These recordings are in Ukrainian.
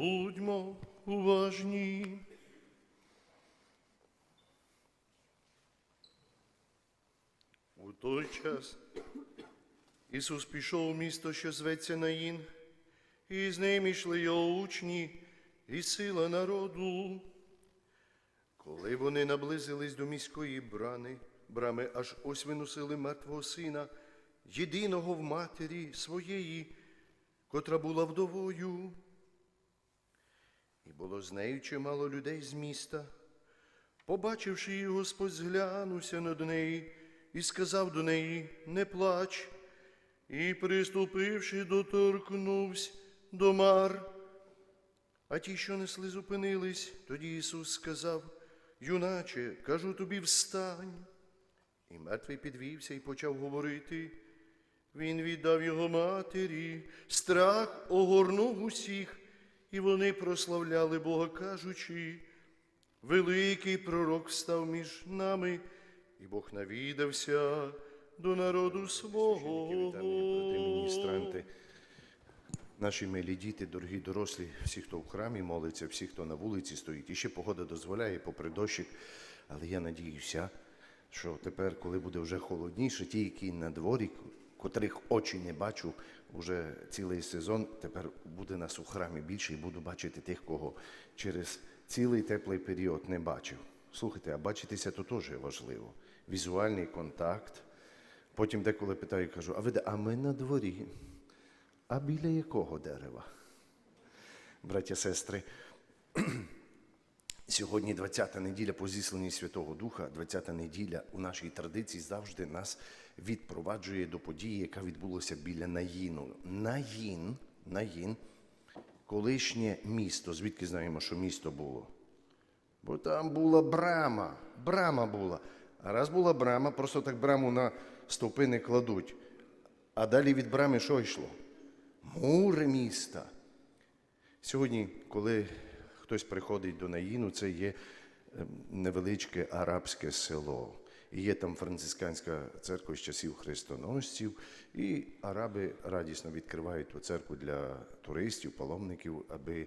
Будьмо уважні. У той час Ісус пішов у місто, що зветься Наїн, і з ним йшли його учні і сила народу. Коли вони наблизились до міської брани, брами аж ось виносили мертвого сина, єдиного в матері своєї, котра була вдовою. І було з нею чимало людей з міста. Побачивши її, Господь зглянувся над неї і сказав до неї: Не плач. І, приступивши, доторкнувся до мар. А ті, що несли, зупинились, тоді Ісус сказав: Юначе, кажу тобі, встань. І мертвий підвівся і почав говорити. Він віддав його матері, страх огорнув усіх, і вони прославляли Бога, кажучи, великий пророк став між нами, і Бог навідався до народу свого. Міністранти, наші милі діти, дорогі дорослі, всі, хто в храмі молиться, всі, хто на вулиці стоїть. І ще погода дозволяє, попри дощик. Але я надіюся, що тепер, коли буде вже холодніше, ті, які на дворі, котрих очі не бачу вже цілий сезон, тепер буде нас у храмі більше і буду бачити тих, кого через цілий теплий період не бачив. Слухайте, а бачитися то теж важливо. Візуальний контакт. Потім деколи питаю, кажу, а ви де? А ми на дворі. А біля якого дерева? Браття, сестри, сьогодні 20-та неділя по зісланні Святого Духа, 20-та неділя у нашій традиції завжди нас відпроваджує до події, яка відбулася біля Наїну. Наїн, Наїн, колишнє місто. Звідки знаємо, що місто було? Бо там була брама, брама була. А раз була брама, просто так браму на стовпи не кладуть. А далі від брами що йшло? Мури міста. Сьогодні, коли хтось приходить до Наїну, це є ем, невеличке арабське село. І є там францисканська церква з часів хрестоносців, і араби радісно відкривають ту церкву для туристів, паломників, аби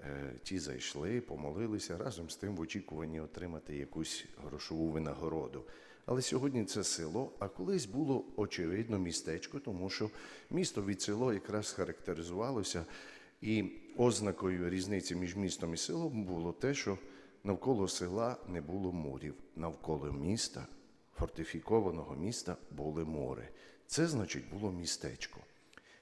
е, ті зайшли, помолилися разом з тим в очікуванні отримати якусь грошову винагороду. Але сьогодні це село, а колись було очевидно містечко, тому що місто від село якраз характеризувалося, і ознакою різниці між містом і селом було те, що навколо села не було мурів, навколо міста, фортифікованого міста, були мори. Це значить було містечко.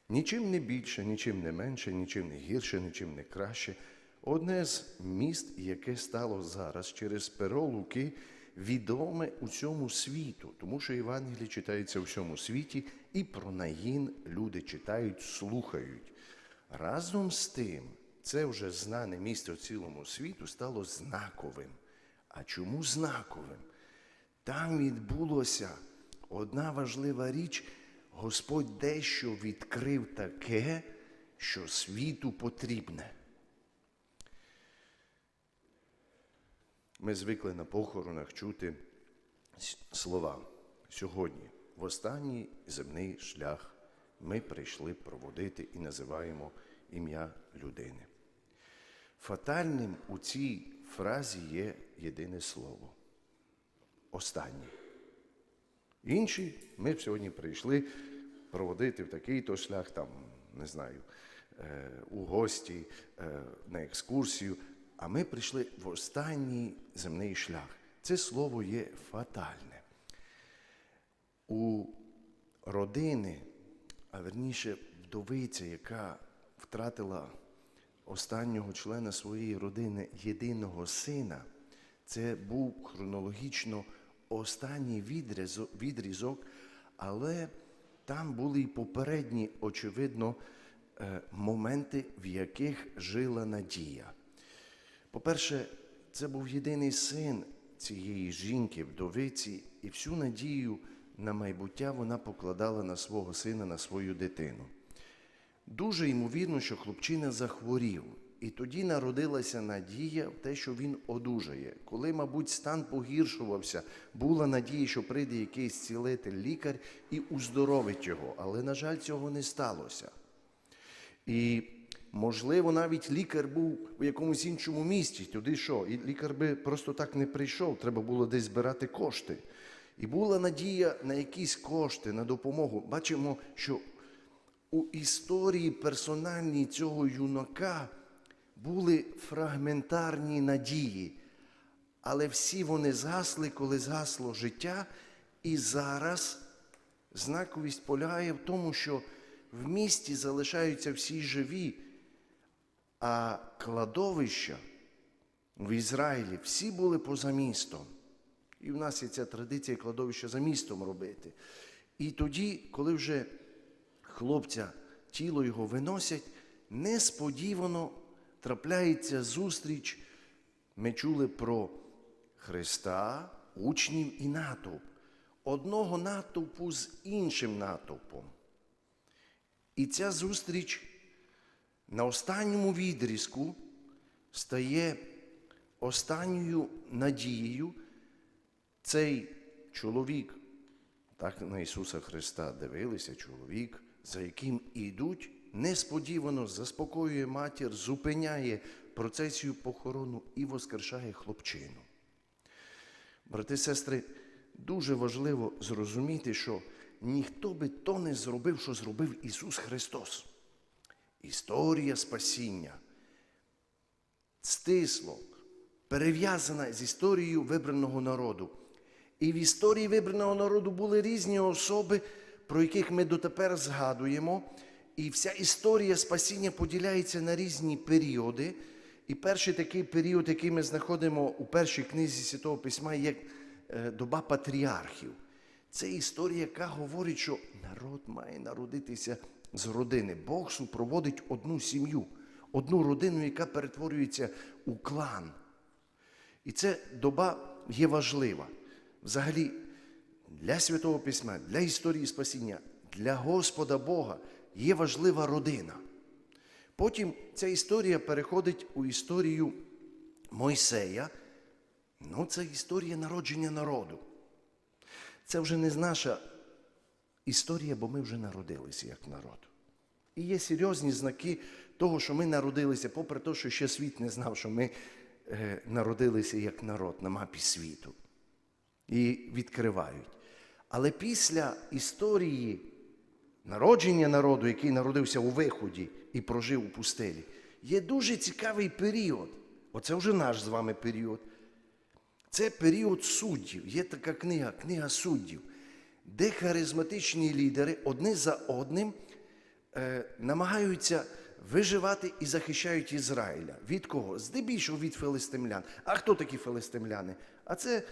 Нічим не більше, нічим не менше, нічим не гірше, нічим не краще. Одне з міст, яке стало зараз через перо Луки, відоме у цьому світу, тому що Євангеліє читається у всьому світі, і про Наїн люди читають, слухають. Разом з тим, це вже знане місце цілому світу стало знаковим. А чому знаковим? Там відбулося одна важлива річ, Господь дещо відкрив таке, що світу потрібне. Ми звикли на похоронах чути слова. Сьогодні, в останній земний шлях, ми прийшли проводити і називаємо ім'я людини. Фатальним у цій фразі є єдине слово останній. Інші ми сьогодні прийшли проводити в такий-то шлях, там, не знаю, е, у гості, е, на екскурсію. А ми прийшли в останній земний шлях. Це слово є фатальне. У родини, а верніше вдовиця, яка втратила останнього члена своєї родини, єдиного сина, це був хронологічно останній відрізок, але там були й попередні, очевидно, е, моменти, в яких жила надія. По-перше, це був єдиний син цієї жінки, вдовиці, і всю надію на майбуття вона покладала на свого сина, на свою дитину. Дуже ймовірно, що хлопчина захворів, і тоді народилася надія в те, що він одужає. Коли, мабуть, стан погіршувався, була надія, що прийде якийсь цілитель лікар і уздоровить його. Але, на жаль, цього не сталося. І Можливо, навіть лікар був у якомусь іншому місті. Туди що? І лікар би просто так не прийшов, треба було десь збирати кошти. І була надія на якісь кошти, на допомогу. Бачимо, що у історії персональній цього юнака були фрагментарні надії, але всі вони згасли, коли згасло життя, і зараз знаковість полягає в тому, що в місті залишаються всі живі, а кладовища в Ізраїлі всі були поза містом. І в нас є ця традиція кладовища за містом робити. І тоді, коли вже хлопця тіло його виносять, несподівано трапляється зустріч. Ми чули про Христа, учнів і натовп. Одного натовпу з іншим натовпом. І ця зустріч на останньому відрізку стає останньою надією. Цей чоловік, так на Ісуса Христа дивилися, чоловік, за яким ідуть, несподівано заспокоює матір, зупиняє процесію похорону і воскрешає хлопчину. Брати і сестри, дуже важливо зрозуміти, що ніхто би то не зробив, що зробив Ісус Христос. Історія спасіння стисло, перев'язана з історією вибраного народу. І в історії вибраного народу були різні особи, про яких ми дотепер згадуємо. І вся історія спасіння поділяється на різні періоди. І перший такий період, який ми знаходимо у першій книзі Святого Письма, є е, доба патріархів. Це історія, яка говорить, що народ має народитися з родини. Бог супроводить одну сім'ю, одну родину, яка перетворюється у клан. І ця доба є важлива. Взагалі, для Святого Письма, для історії спасіння, для Господа Бога є важлива родина. Потім ця історія переходить у історію Мойсея. Ну, це історія народження народу. Це вже не наша історія, бо ми вже народилися як народ. І є серйозні знаки того, що ми народилися, попри те, що ще світ не знав, що ми е, народилися як народ на мапі світу. І відкривають. Але після історії народження народу, який народився у виході і прожив у пустелі, є дуже цікавий період. Оце вже наш з вами період. Це період суддів. Є така книга, книга суддів, де харизматичні лідери одне за одним е, намагаються виживати і захищають Ізраїля. Від кого? Здебільшого від филистимлян. А хто такі филистимляни? А це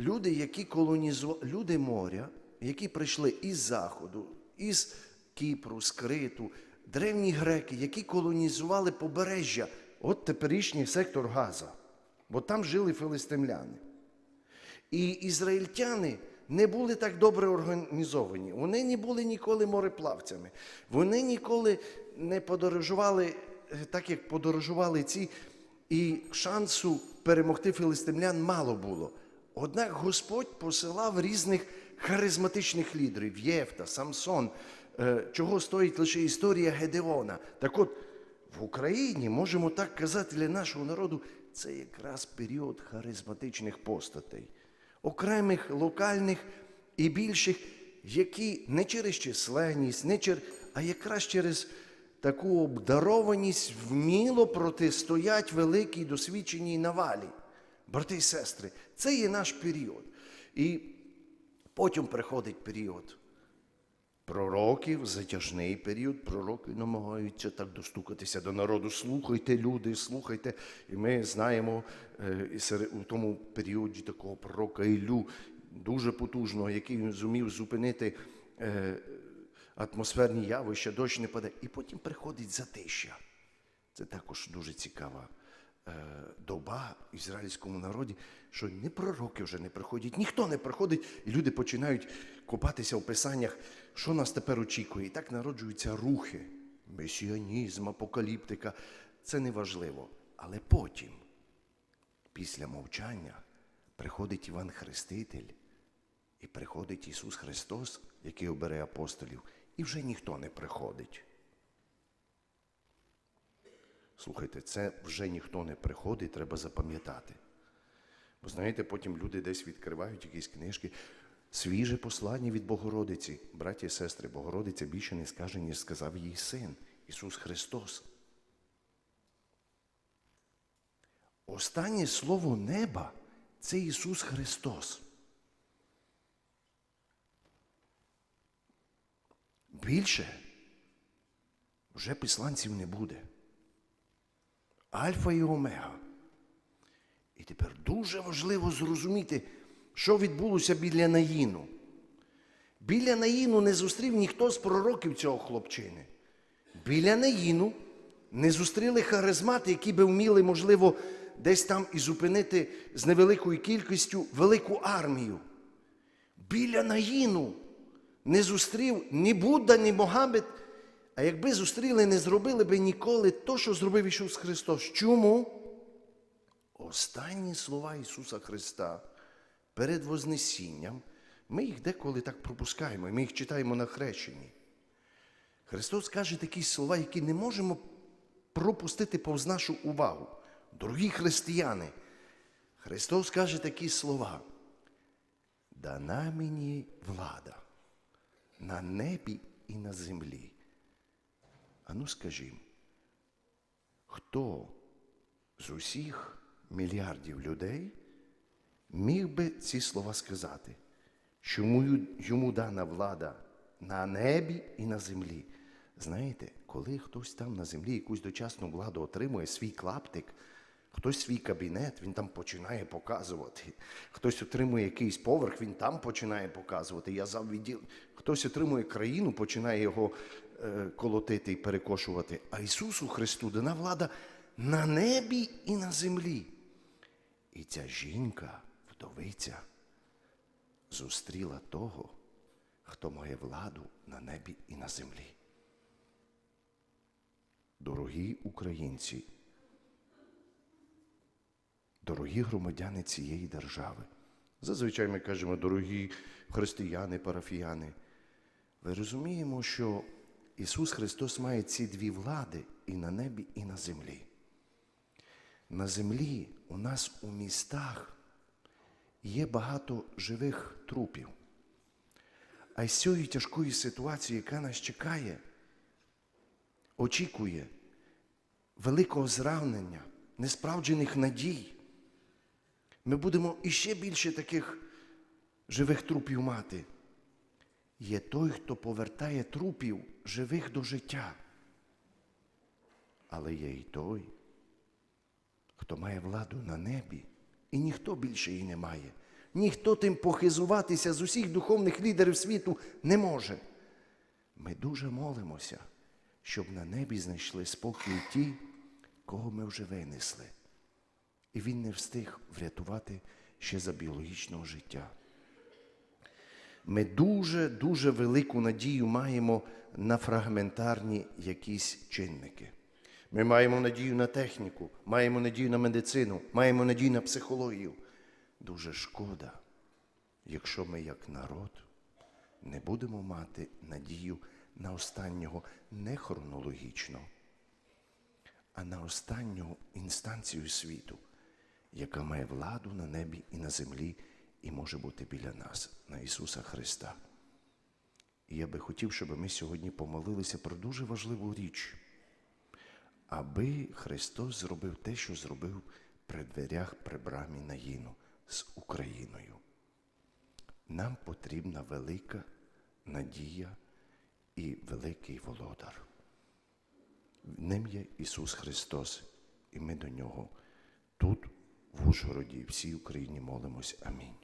люди, які колонізували, люди моря, які прийшли із Заходу, із Кіпру, з Криту, древні греки, які колонізували побережжя, от теперішній сектор Газа. Бо там жили филистимляни. І ізраїльтяни не були так добре організовані. Вони не були ніколи мореплавцями. Вони ніколи не подорожували е, так, як подорожували ці, і шансу перемогти филистимлян мало було. Однак Господь посилав різних харизматичних лідерів Єфта, Самсон, е, чого стоїть лише історія Гедеона. Так от, в Україні, можемо так казати, для нашого народу, це якраз період харизматичних постатей, окремих локальних і більших, які не через численність, не через, а якраз через таку обдарованість вміло протистоять великій досвідченій навалі. Брати і сестри, це є наш період. І потім приходить період пророків, затяжний період. Пророки намагаються так достукатися до народу. Слухайте, люди, слухайте. І ми знаємо е, у тому періоді такого пророка Ілю, дуже потужного, який він зумів зупинити е, атмосферні явища, дощ не паде. І потім приходить затища. Це також дуже цікава доба в ізраїльському народі, що ні пророки вже не приходять, ніхто не приходить, і люди починають копатися в писаннях, що нас тепер очікує. І так народжуються рухи, месіанізм, апокаліптика. Це не важливо. Але потім, після мовчання, приходить Іван Хреститель, і приходить Ісус Христос, який обере апостолів, і вже ніхто не приходить. Слухайте, це вже ніхто не приходить, треба запам'ятати. Бо знаєте, потім люди десь відкривають якісь книжки. Свіже послання від Богородиці. Браті і сестри, Богородиця більше не скаже, ніж сказав її син Ісус Христос. Останнє слово неба це Ісус Христос. Більше вже післанців не буде. Альфа і Омега. І тепер дуже важливо зрозуміти, що відбулося біля Наїну. Біля Наїну не зустрів ніхто з пророків цього хлопчини. Біля Наїну не зустріли харизмати, які би вміли, можливо, десь там і зупинити з невеликою кількістю велику армію. Біля Наїну не зустрів ні Будда, ні Могамед. А якби зустріли, не зробили би ніколи то, що зробив Ісус Христос. Чому? Останні слова Ісуса Христа перед Вознесінням, ми їх деколи так пропускаємо, і ми їх читаємо на хрещенні. Христос каже такі слова, які не можемо пропустити повз нашу увагу. Дорогі християни, Христос каже такі слова. Дана мені влада на небі і на землі. Ану скажімо, хто з усіх мільярдів людей міг би ці слова сказати, що йому, дана влада на небі і на землі. Знаєте, коли хтось там на землі якусь дочасну владу отримує свій клаптик, хтось свій кабінет, він там починає показувати. Хтось отримує якийсь поверх, він там починає показувати. Я зав. Хтось отримує країну, починає його колотити і перекошувати. А Ісусу Христу дана влада на небі і на землі. І ця жінка, вдовиця, зустріла того, хто має владу на небі і на землі. Дорогі українці, дорогі громадяни цієї держави. Зазвичай ми кажемо, дорогі християни, парафіяни. Ви розуміємо, що Ісус Христос має ці дві влади і на небі, і на землі. На землі у нас у містах є багато живих трупів. А з цієї тяжкої ситуації, яка нас чекає, очікує великого зранення, несправджених надій. Ми будемо іще більше таких живих трупів мати. Є той, хто повертає трупів живих до життя. Але є і той, хто має владу на небі, і ніхто більше її не має. Ніхто тим похизуватися з усіх духовних лідерів світу не може. Ми дуже молимося, щоб на небі знайшли спокій ті, кого ми вже винесли. І він не встиг врятувати ще за біологічного життя. Ми дуже-дуже велику надію маємо на фрагментарні якісь чинники. Ми маємо надію на техніку, маємо надію на медицину, маємо надію на психологію. Дуже шкода, якщо ми, як народ, не будемо мати надію на останнього не хронологічно, а на останню інстанцію світу, яка має владу на небі і на землі і може бути біля нас, на Ісуса Христа. І я би хотів, щоб ми сьогодні помолилися про дуже важливу річ, аби Христос зробив те, що зробив при дверях при брамі Наїну з Україною. Нам потрібна велика надія і великий володар. Ним є Ісус Христос, і ми до Нього тут, в Ужгороді, всій Україні молимось. Амінь.